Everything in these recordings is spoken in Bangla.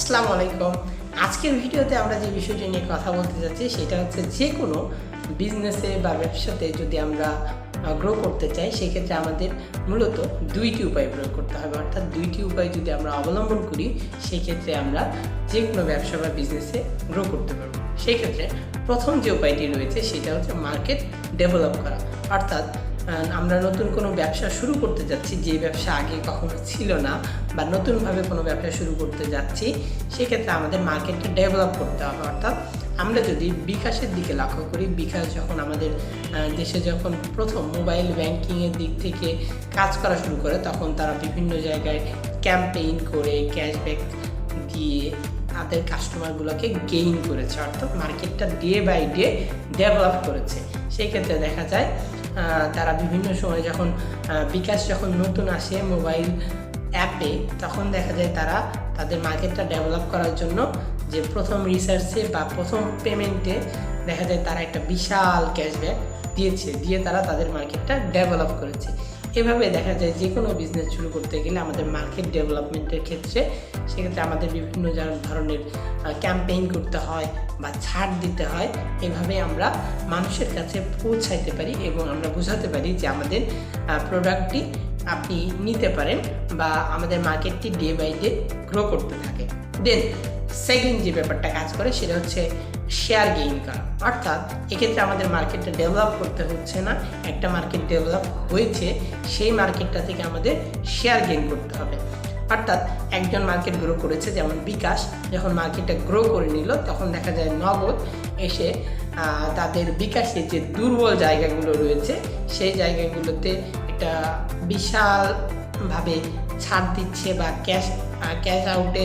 আসসালামু আলাইকুম। আজকের ভিডিওতে আমরা যে বিষয়টি নিয়ে কথা বলতে যাচ্ছি, সেটা হচ্ছে যে কোনো বিজনেসে বা ব্যবসাতে যদি আমরা গ্রো করতে চাই, সেক্ষেত্রে আমাদের মূলত দুইটি উপায় প্রয়োগ করতে হবে। অর্থাৎ দুইটি উপায় যদি আমরা অবলম্বন করি, সেক্ষেত্রে আমরা যে কোনো ব্যবসা বা বিজনেসে গ্রো করতে পারব। সেই ক্ষেত্রে প্রথম যে উপায়টি রয়েছে, সেটা হচ্ছে মার্কেট ডেভেলপ করা। অর্থাৎ আমরা নতুন কোনো ব্যবসা শুরু করতে যাচ্ছি, যে ব্যবসা আগে কখনো ছিল না, বা নতুনভাবে কোনো ব্যবসা শুরু করতে যাচ্ছি, সেক্ষেত্রে আমাদের মার্কেটটা ডেভেলপ করতে হবে। অর্থাৎ আমরা যদি বিকাশের দিকে লক্ষ্য করি, বিকাশ যখন আমাদের দেশে যখন প্রথম মোবাইল ব্যাংকিংয়ের দিক থেকে কাজ করা শুরু করে, তখন তারা বিভিন্ন জায়গায় ক্যাম্পেইন করে ক্যাশব্যাক দিয়ে তাদের কাস্টমারগুলোকে গেইন করেছে। অর্থাৎ মার্কেটটা ডে বাই ডে ডেভেলপ করেছে। সেই ক্ষেত্রে দেখা যায় তারা বিভিন্ন সময় যখন বিকাশ যখন নতুন আসে মোবাইল অ্যাপে, তখন দেখা যায় তারা তাদের মার্কেটটা ডেভেলপ করার জন্য যে প্রথম রিসার্চে বা প্রথম পেমেন্টে দেখা যায় তারা একটা বিশাল ক্যাশব্যাক দিয়েছে, দিয়ে তারা তাদের মার্কেটটা ডেভেলপ করেছে। এভাবে দেখা যায় যে কোনো বিজনেস শুরু করতে গেলে আমাদের মার্কেট ডেভেলপমেন্টের ক্ষেত্রে সেক্ষেত্রে আমাদের বিভিন্ন ধরনের ক্যাম্পেইন করতে হয় বা ছাড় দিতে হয়, এভাবে আমরা মানুষের কাছে পৌঁছাইতে পারি এবং আমরা বোঝাতে পারি যে আমাদের প্রোডাক্টটি আপনি নিতে পারেন বা আমাদের মার্কেটটি ডে বাই ডে গ্রো করতে থাকে। দেন সেকেন্ড যে ব্যাপারটা কাজ করে সেটা হচ্ছে শেয়ার গেইন করা অর্থাৎ এক্ষেত্রে আমাদের মার্কেটটা ডেভেলপ করতে হচ্ছে না। একটা মার্কেট ডেভেলপ হয়েছে, সেই মার্কেটটা থেকে আমাদের শেয়ার গেইন করতে হবে। অর্থাৎ একজন মার্কেট গ্রো করেছে, যেমন বিকাশ, যখন মার্কেটটা গ্রো করে নিল, তখন দেখা যায় নগদ এসে তাদের বিকাশের যে দুর্বল জায়গাগুলো রয়েছে, সেই জায়গাগুলোতে একটা বিশালভাবে ছাড় দিচ্ছে বা ক্যাশ ক্যাশ আউটে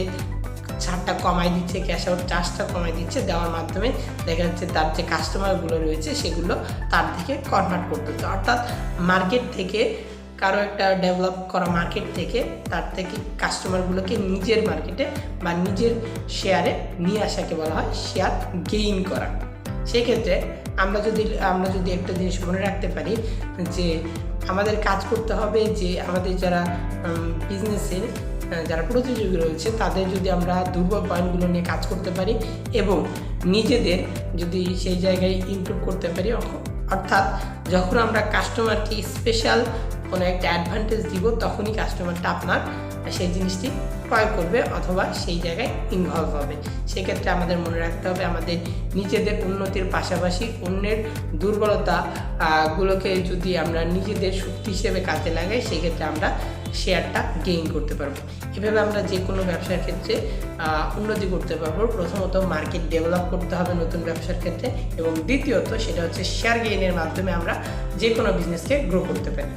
ছাড়টা কমাই দিচ্ছে ক্যাশ আউট চার্জটা কমাই দিচ্ছে, দেওয়ার মাধ্যমে দেখা যাচ্ছে তার যে কাস্টমারগুলো রয়েছে সেগুলো তার থেকে কনভার্ট করতেছে অর্থাৎ মার্কেট থেকে কারও একটা ডেভেলপ করা মার্কেট থেকে তার থেকে কাস্টমারগুলোকে নিজের মার্কেটে বা নিজের শেয়ারে নিয়ে আসাকে বলা হয় শেয়ার গেইন করা। সেক্ষেত্রে আমরা যদি আমরা যদি একটা জিনিস মনে রাখতে পারি যে আমাদের কাজ করতে হবে যে আমাদের যারা বিজনেসের যারা প্রতিযোগী রয়েছে, তাদের যদি আমরা দুর্বল পয়েন্টগুলো নিয়ে কাজ করতে পারি এবং নিজেদের যদি সেই জায়গায় ইমপ্রুভ করতে পারি অর্থাৎ যখন আমরা কাস্টমারকে স্পেশাল কোনো একটা অ্যাডভান্টেজ দিব, তখনই কাস্টমারটা আপনার সেই জিনিসটি ক্রয় করবে অথবা সেই জায়গায় ইনভলভ হবে। সেক্ষেত্রে আমাদের মনে রাখতে হবে, আমাদের নিজেদের উন্নতির পাশাপাশি অন্যের দুর্বলতা গুলোকে যদি আমরা নিজেদের শক্তি হিসেবে কাজে লাগাই, সেক্ষেত্রে আমরা শেয়ারটা গেইন করতে পারব। এভাবে আমরা যে কোনো ব্যবসার ক্ষেত্রে উন্নতি করতে পারব। প্রথমত মার্কেট ডেভেলপ করতে হবে নতুন ব্যবসার ক্ষেত্রে এবং দ্বিতীয়ত সেটা হচ্ছে শেয়ার গেইনের মাধ্যমে আমরা যে কোনো বিজনেসকে গ্রো করতে পারি।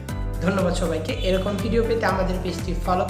ধন্যবাদ সবাইকে। এরকম ভিডিও পেতে আমাদের পেজটি ফলো